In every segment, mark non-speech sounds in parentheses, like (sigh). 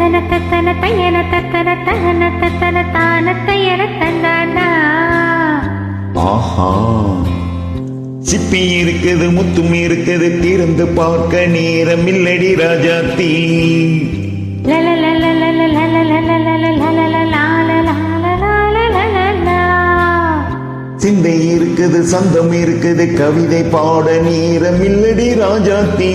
தந்தன தத்தன தையன தத்தன தகன தத்தன தான தையன தந்தானா ஆஹா சிப்பி இருக்குது முத்தும் இருக்குது திறந்து பார்க்க நேரம் இல்லடி ராஜாத்தி சிந்தை இருக்குது சந்தம் இருக்குது கவிதை பாட நேரம் இல்லடி தீ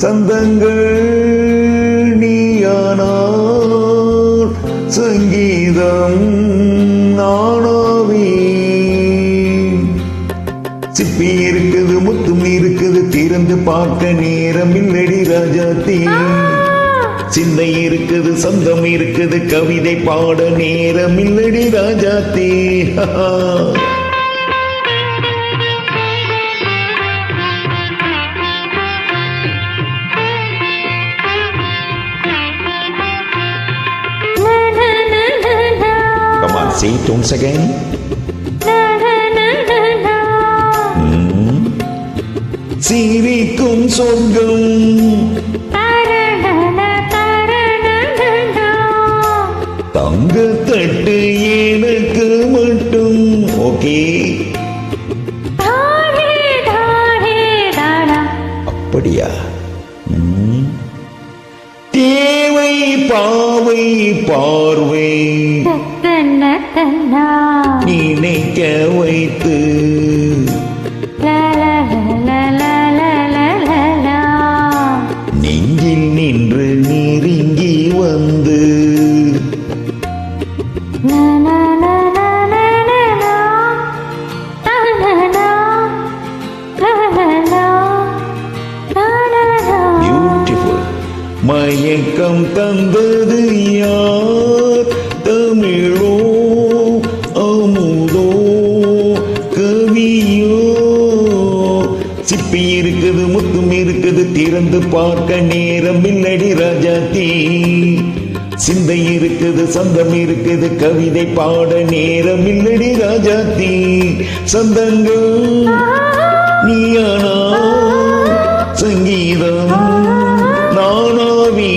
சந்தங்கள் நீயானால் சங்கீதம் நானாவே. சிப்பி இருக்குது முத்தும் இருக்குது திறந்து பார்க்க நேரம் இல்லடி ராஜாத்தி. சிந்தை இருக்குது சொந்தம் இருக்குது கவிதை பாட நேரம் இல்லடி ராஜாத்தி. (laughs) it once again. சிரிக்கும் சொர்க்கம் தங்க தட்டு எனக்கு மட்டும். ஓகே அப்படியா? Hmm. தேவை பாவை பார்வை. நினைக்க வைத்து. நெஞ்சில் நின்று நெருங்கி வந்து மயக்கம் தந்தது யார் திறந்து பார்க்க நேரம் இல்லடி ராஜாத்தி சிந்தை இருக்குது சந்தம் இருக்குது கவிதை பாட நேரம் இல்லடி ராஜாத்தி சந்தங்கள் நீயானா சங்கீதம் நானாவி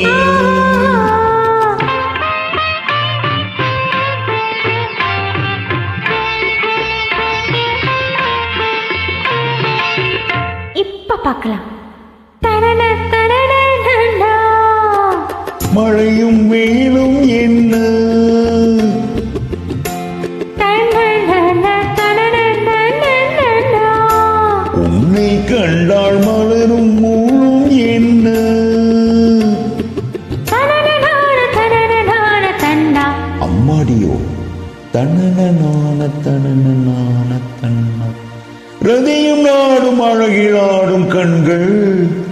இப்ப பார்க்கலாம். மழையும் வெயிலும் என்ன? உன்னை கண்டால் மலரும் மூழும் என்ன? தண்டா. அம்மாடியோ தனனான தனனான தன்னா. ரதியும் நாடும் அழகிலாடும் கண்கள்.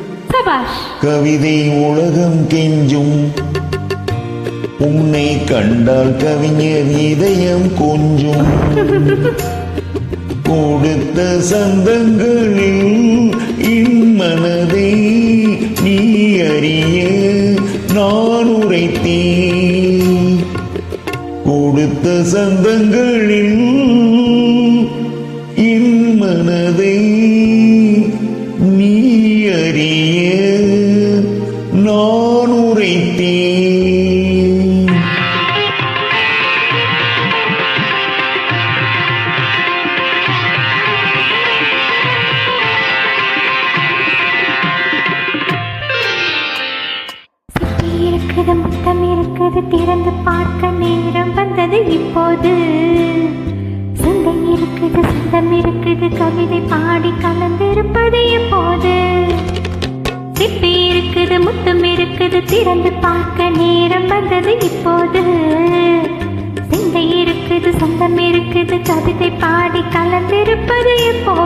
சபாஷ் கவிதை உலகம் கெஞ்சும். உன்னை கண்டால் கவிஞர் இதயம் கொஞ்சும். கொடுத்த சந்தங்களில் இன்மனதை நீ அறிய நான் உரைத்தேன். கொடுத்த சந்தங்களில் இன்மனதை நீ அறிய வந்தது இப்போது. சிந்தை இருக்குது சிந்தம் இருக்குது. கவிதை பாடி கலந்திருப்பது எப்போது சிப்பி இருக்குது முத்தம் இருக்குது. திறந்து பார்க்க நேரம் வந்தது இப்போது. சிந்தை இருக்குது சொந்தம் இருக்குது. கவிதை பாடி கலந்திருப்பது எப்போது